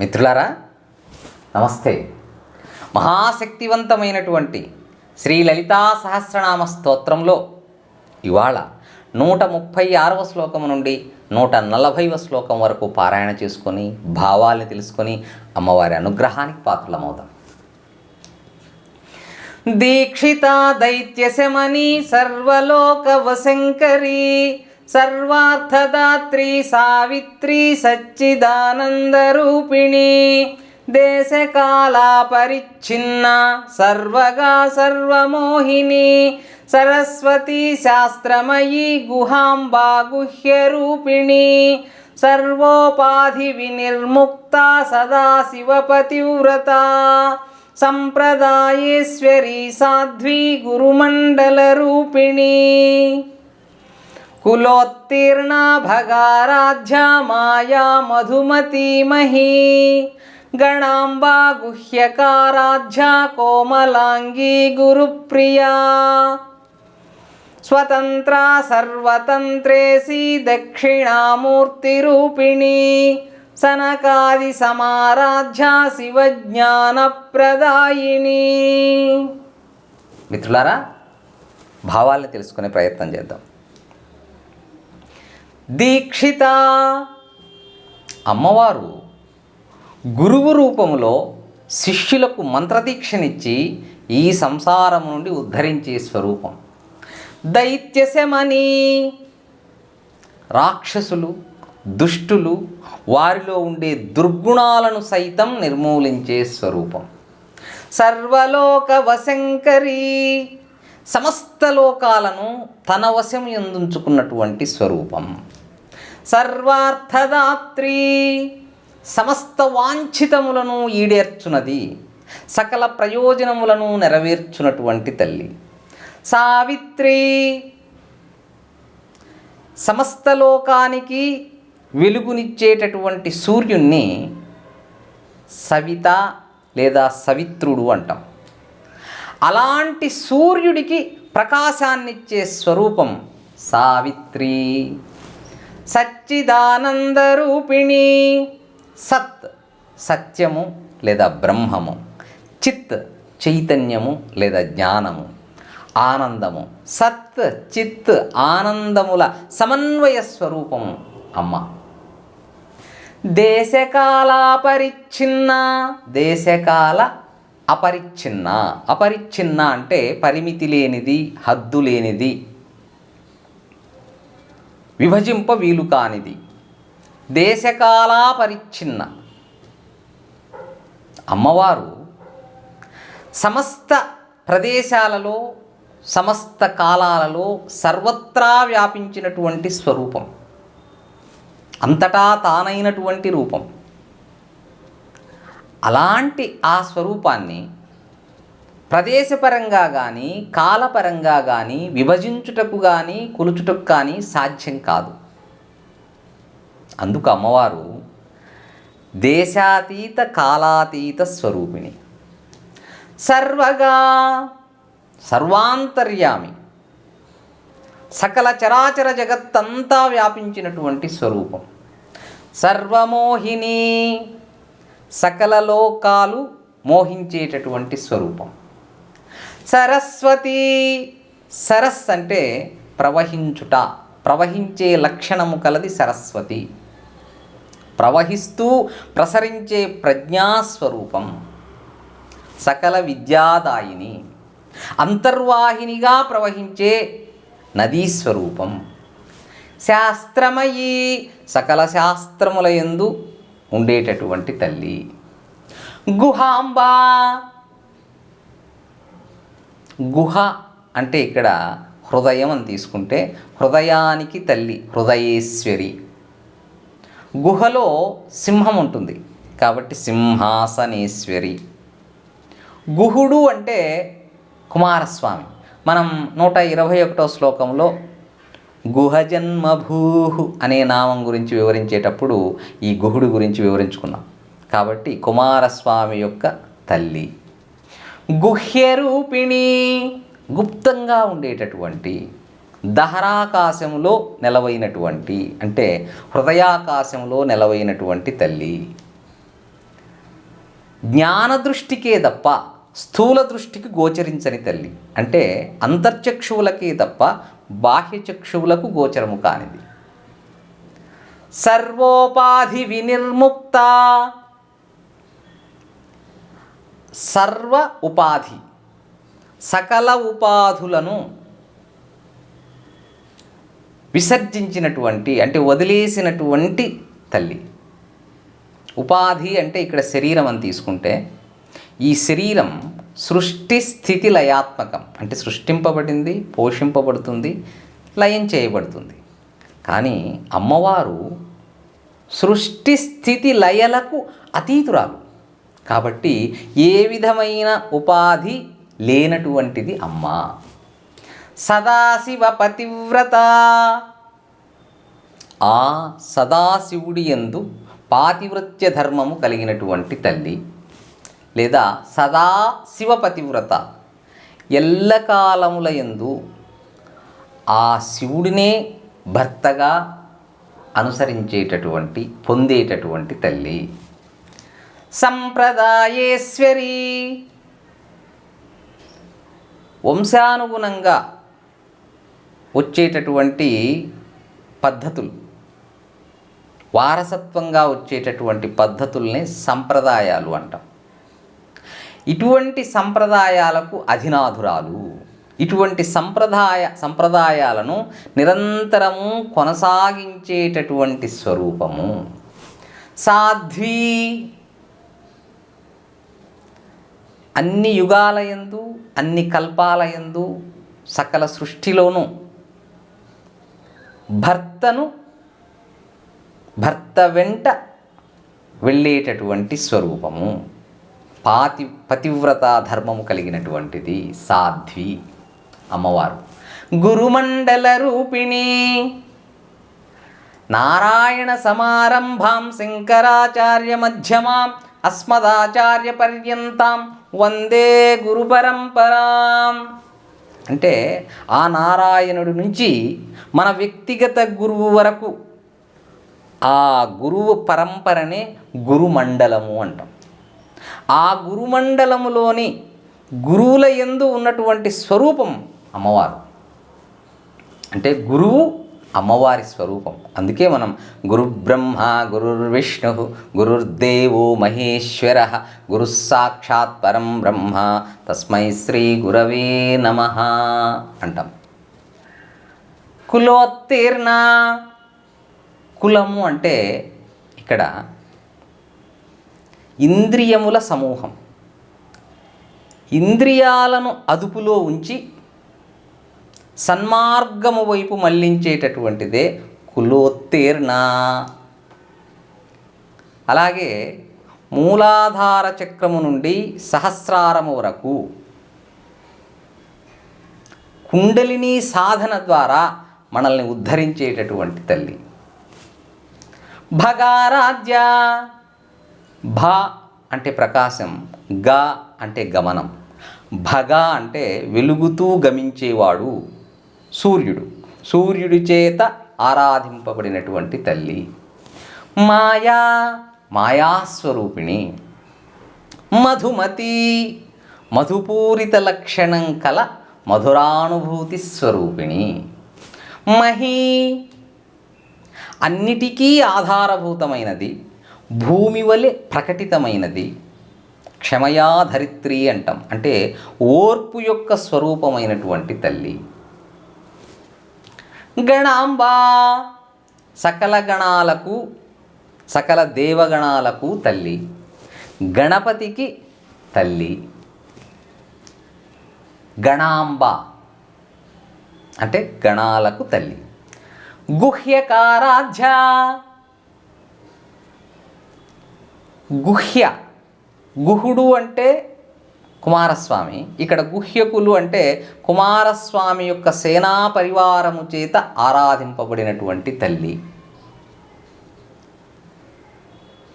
మిత్రులారా నమస్తే. మహాశక్తివంతమైనటువంటి శ్రీ లలితా సహస్రనామ స్తోత్రంలో ఇవాళ నూట ముప్పై ఆరవ శ్లోకం నుండి నూట నలభైవ శ్లోకం వరకు పారాయణ చేసుకొని భావాల్ని తెలుసుకొని అమ్మవారి అనుగ్రహానికి పాత్రలమవుదాం. దీక్షిత దైత్యశమని సర్వలోక వశంకరీ సావిత్రి సచ్చిదానందరూపిణి. దేశకాలా పరిచ్ఛిన్న సర్వగా సర్వమోహిని. సరస్వతి శాస్త్రమయీ గుహాంబా గుహ్యరూపిణి. సర్వోపాధి వినిర్ముక్త సదాశివపతివ్రత సంప్రదాయేశ్వరీ సాధ్వీ గురుమండలరూపిణి. కులోత్తీర్ణా భగారాధ్యా మాయా మధుమతీమహీ గణాంబా గుహ్యకారాధ్యా కోమలాంగీ గురుప్రియా స్వతంత్ర సర్వతంత్రేసి దక్షిణామూర్తిరూపిణి సనకాది సమారాధ్య సమారాధ్యా శివజ్ఞానప్రదాయిని మిత్రులారా భావాల్ని తెలుసుకునే ప్రయత్నం చేద్దాం. దీక్షిత. అమ్మవారు గురువు రూపంలో శిష్యులకు మంత్రదీక్షనిచ్చి ఈ సంసారం నుండి ఉద్ధరించే స్వరూపం. దైత్యశమని. రాక్షసులు దుష్టులు వారిలో ఉండే దుర్గుణాలను సైతం నిర్మూలించే స్వరూపం. సర్వలోక వశంకరీ. సమస్త లోకాలను తన వశం ఎందుంచుకున్నటువంటి స్వరూపం. సర్వార్థదాత్రి సమస్త వాంఛితములను ఈడేర్చునది సకల ప్రయోజనములను నెరవేర్చునటువంటి తల్లి. సావిత్రి సమస్త లోకానికి వెలుగునిచ్చేటటువంటి సూర్యుణ్ణి సవిత లేదా సవిత్రుడు అంటాం. అలాంటి సూర్యుడికి ప్రకాశాన్నిచ్చే స్వరూపం సావిత్రి. సచ్చిదానందరూపిణి. సత్ సత్యము లేదా బ్రహ్మము. చిత్ చైతన్యము లేదా జ్ఞానము. ఆనందము. సత్ చిత్ ఆనందముల సమన్వయ స్వరూపము. అమ్మ. దేశకాల అపరిచ్ఛిన్న. దేశకాల అపరిచ్ఛిన్న. అపరిచ్ఛిన్న అంటే పరిమితి లేనిది హద్దు లేనిది. విభజింప వీలు కానిది. దేశకాలాపరిచ్ఛిన్న. అమ్మవారు సమస్త ప్రదేశాలలో సమస్త కాలాలలో సర్వత్రా వ్యాపించినటువంటి స్వరూపం. అంతటా తానైనటువంటి రూపం. అలాంటి ఆ స్వరూపాన్ని ప్రదేశపరంగా కానీ కాలపరంగా కానీ విభజించుటకు కానీ కొలుచుటకు కానీ సాధ్యం కాదు. అందుకు అమ్మవారు దేశాతీత కాలాతీత స్వరూపిణి. సర్వగా సర్వాంతర్యామి. సకల చరాచర జగత్తంతా వ్యాపించినటువంటి స్వరూపం. సర్వమోహిని సకల లోకాలు మోహించేటటువంటి స్వరూపం. సరస్వతి సరస్ అంటే ప్రవహించుట ప్రవహించే లక్షణము కలది సరస్వతి. ప్రవహిస్తూ ప్రసరించే ప్రజ్ఞాస్వరూపం సకల విద్యాదాయిని అంతర్వాహినిగా ప్రవహించే నదీ స్వరూపం శాస్త్రమయీ సకల శాస్త్రములయందు ఉండేటటువంటి తల్లి. గుహాంబా గుహ అంటే ఇక్కడ హృదయం అని తీసుకుంటే హృదయానికి తల్లి హృదయేశ్వరి. గుహలో సింహం ఉంటుంది కాబట్టి సింహాసనేశ్వరి. గుహుడు అంటే కుమారస్వామి. మనం నూట ఇరవై ఒకటో శ్లోకంలో గుహజన్మభూహు అనే నామం గురించి వివరించేటప్పుడు ఈ గుహుడు గురించి వివరించుకున్నాం. కాబట్టి కుమారస్వామి యొక్క తల్లి. గుహ్యరూపిణి. గుప్తంగా ఉండేటటువంటి దహరాకాశంలో నెలవైనటువంటి అంటే హృదయాకాశంలో నెలవైనటువంటి తల్లి. జ్ఞాన దృష్టికే తప్ప స్థూల దృష్టికి గోచరించని తల్లి. అంటే అంతర్చక్షువులకే తప్ప బాహ్యచక్షువులకు గోచరము కానిది. సర్వోపాధి వినిర్ముక్త. సర్వ ఉపాధి సకల ఉపాధులను విసర్జించినటువంటి అంటే వదిలేసినటువంటి తల్లి. ఉపాధి అంటే ఇక్కడ శరీరం అని తీసుకుంటే ఈ శరీరం సృష్టి స్థితి లయాత్మకం. అంటే సృష్టింపబడింది పోషింపబడుతుంది లయం చేయబడుతుంది. కానీ అమ్మవారు సృష్టి స్థితి లయలకు అతీతురాలు. కాబట్టి ఏ విధమైన ఉపాధి లేనటువంటిది అమ్మ. సదాశివ పతివ్రత. ఆ సదాశివుడి ఎందు పాతివృత్య ధర్మము కలిగినటువంటి తల్లి లేదా సదా శివపతివ్రత ఎల్లకాలముల ఎందు ఆ శివుడినే భర్తగా అనుసరించేటటువంటి పొందేటటువంటి తల్లి. సంప్రదాయేశ్వరి. వంశానుగుణంగా వచ్చేటటువంటి పద్ధతులు. వారసత్వంగా వచ్చేటటువంటి పద్ధతుల్ని సంప్రదాయాలు అంటాం. ఇటువంటి సంప్రదాయాలకు అధినాధురాలు. ఇటువంటి సంప్రదాయ సంప్రదాయాలను నిరంతరము కొనసాగించేటటువంటి స్వరూపము. సాధ్వీ అన్ని యుగాలయందు అన్ని కల్పాలయందు సకల సృష్టిలోనూ భర్తను భర్త వెంట వెళ్ళేటటువంటి స్వరూపము పాతి పతివ్రత ధర్మము కలిగినటువంటిది సాధ్వి అమ్మవారు. గురుమండల రూపిణి నారాయణ సమారంభాం శంకరాచార్య మధ్యమాం అస్మదాచార్య పర్యంతం వందే గురు పరంపరాం అంటే ఆ నారాయణుడి నుంచి మన వ్యక్తిగత గురువు వరకు ఆ గురువు పరంపరనే గురుమండలము అంటాం. ఆ గురుమండలములోని గురువుల ఎందు ఉన్నటువంటి స్వరూపం అమ్మవారు. అంటే గురువు అమ్మవారి స్వరూపం. అందుకే మనం గురుబ్రహ్మ గురుర్విష్ణు గురుర్దేవో మహేశ్వర గురుస్సాక్షాత్ పరం బ్రహ్మ తస్మై శ్రీ గురవే నమ అంటాం. కులోత్తీర్ణ కులము అంటే ఇక్కడ ఇంద్రియముల సమూహం. ఇంద్రియాలను అదుపులో ఉంచి సన్మార్గము వైపు మళ్ళించేటటువంటిదే కులోత్తీర్ణ అలాగే మూలాధార చక్రము నుండి సహస్రారము వరకు కుండలిని సాధన ద్వారా మనల్ని ఉద్ధరించేటటువంటి తల్లి. భగారాధ్య భ అంటే ప్రకాశం గ అంటే గమనం. భగ అంటే వెలుగుతూ గమించేవాడు. సూర్యుడు. సూర్యుడి చేత ఆరాధింపబడినటువంటి తల్లి. మాయా మాయాస్వరూపిణి. మధుమతి మధుపూరిత లక్షణం కల మధురానుభూతి స్వరూపిణి. మహీ అన్నిటికీ ఆధారభూతమైనది భూమి వలె ప్రకటితమైనది. క్షమయా ధరిత్రి అంటాం. అంటే ఓర్పు యొక్క స్వరూపమైనటువంటి తల్లి. గణాంబ. సకల గణాలకు సకల దేవగణాలకు తల్లి. గణపతికి తల్లి. గణాంబ. అంటే గణాలకు తల్లి. గుహ్యకారాధ్య. గుహ్య. గుహుడు అంటే కుమారస్వామి. ఇక్కడ గుహ్యకులు అంటే కుమారస్వామి యొక్క సేనా పరివారము చేత ఆరాధింపబడినటువంటి తల్లి.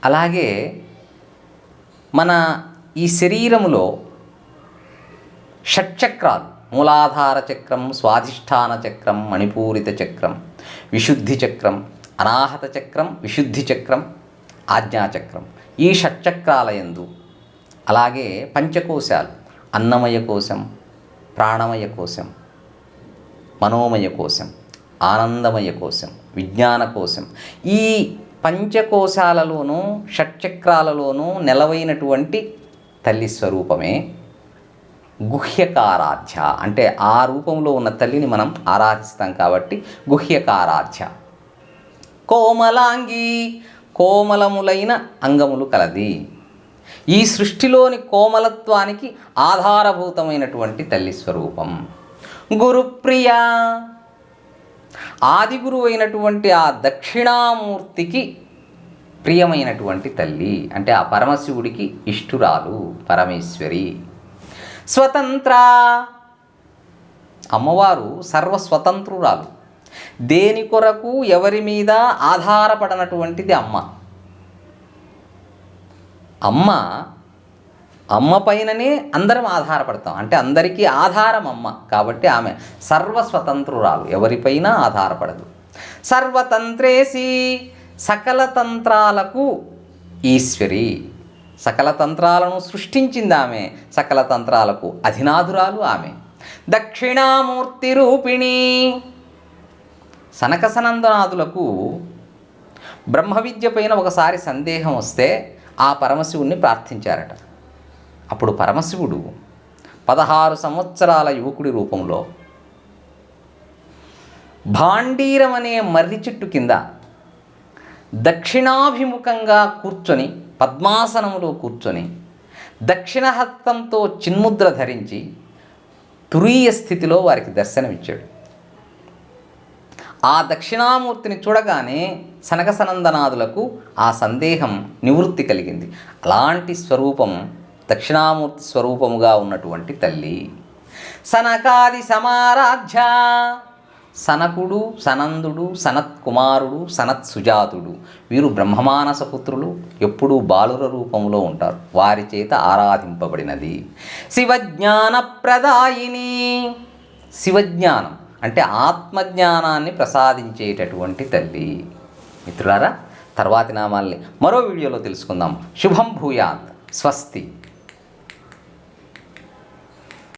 అలాగే మన ఈ శరీరములో షట్చక్రాలు మూలాధార చక్రం స్వాధిష్టాన చక్రం మణిపూరిత చక్రం విశుద్ధి చక్రం అనాహత చక్రం విశుద్ధి చక్రం ఆజ్ఞాచక్రం ఈ షట్చక్రాలయందు అలాగే పంచకోశాలు అన్నమయ కోశం ప్రాణమయ కోశం మనోమయ కోశం ఆనందమయ కోశం విజ్ఞాన కోశం. ఈ పంచకోశాలలోనూ షట్చక్రాలలోనూ నెలవైనటువంటి తల్లి స్వరూపమే గుహ్యకారాధ్య. అంటే ఆ రూపంలో ఉన్న తల్లిని మనం ఆరాధిస్తాం కాబట్టి గుహ్యకారాధ్య. కోమలాంగి కోమలములైన అంగములు కలది. ఈ సృష్టిలోని కోమలత్వానికి ఆధారభూతమైనటువంటి తల్లి స్వరూపం. గురుప్రియ ఆది గురువు అయినటువంటి ఆ దక్షిణామూర్తికి ప్రియమైనటువంటి తల్లి అంటే ఆ పరమశివుడికి ఇష్టురాలు పరమేశ్వరి. స్వతంత్ర అమ్మవారు సర్వస్వతంత్రురాలు. దేని కొరకు ఎవరి మీద ఆధారపడనటువంటిది అమ్మ. అమ్మ అమ్మ పైననే అందరం ఆధారపడతాం. అంటే అందరికీ ఆధారం అమ్మ. కాబట్టి ఆమె సర్వస్వతంత్రురాలు. ఎవరిపైనా ఆధారపడదు. సర్వతంత్రేసి సకల తంత్రాలకు ఈశ్వరి. సకల తంత్రాలను సృష్టించింది ఆమె. సకల తంత్రాలకు అధినాథురాలు ఆమె. దక్షిణామూర్తి రూపిణి సనకసనందనాథులకు బ్రహ్మ విద్య పైన ఒకసారి సందేహం వస్తే ఆ పరమశివుణ్ణి ప్రార్థించారట. అప్పుడు పరమశివుడు పదహారు సంవత్సరాల యువకుడి రూపంలో భాండీరం అనే మర్రి చెట్టు కింద దక్షిణాభిముఖంగా కూర్చొని పద్మాసనంలో కూర్చొని దక్షిణహస్తంతో చిన్ముద్ర ధరించి తురీయ స్థితిలో వారికి దర్శనమిచ్చాడు. ఆ దక్షిణామూర్తిని చూడగానే సనక సనందనాదులకు ఆ సందేహం నివృత్తి కలిగింది. అలాంటి స్వరూపం దక్షిణామూర్తి స్వరూపముగా ఉన్నటువంటి తల్లి. సనకాది సమారాధ్య సనకుడు సనందుడు సనత్ కుమారుడు సనత్ సుజాతుడు వీరు బ్రహ్మమానస పుత్రులు ఎప్పుడూ బాలుర రూపంలో ఉంటారు. వారి చేత ఆరాధింపబడినది. శివజ్ఞాన ప్రదాయిని శివజ్ఞానం. అంటే ఆత్మజ్ఞానాన్ని ప్రసాదించేటటువంటి తల్లి. మిత్రులారా తర్వాతి నామాల్ని మరో వీడియోలో తెలుసుకుందాం. శుభం భూయాత్. స్వస్తి.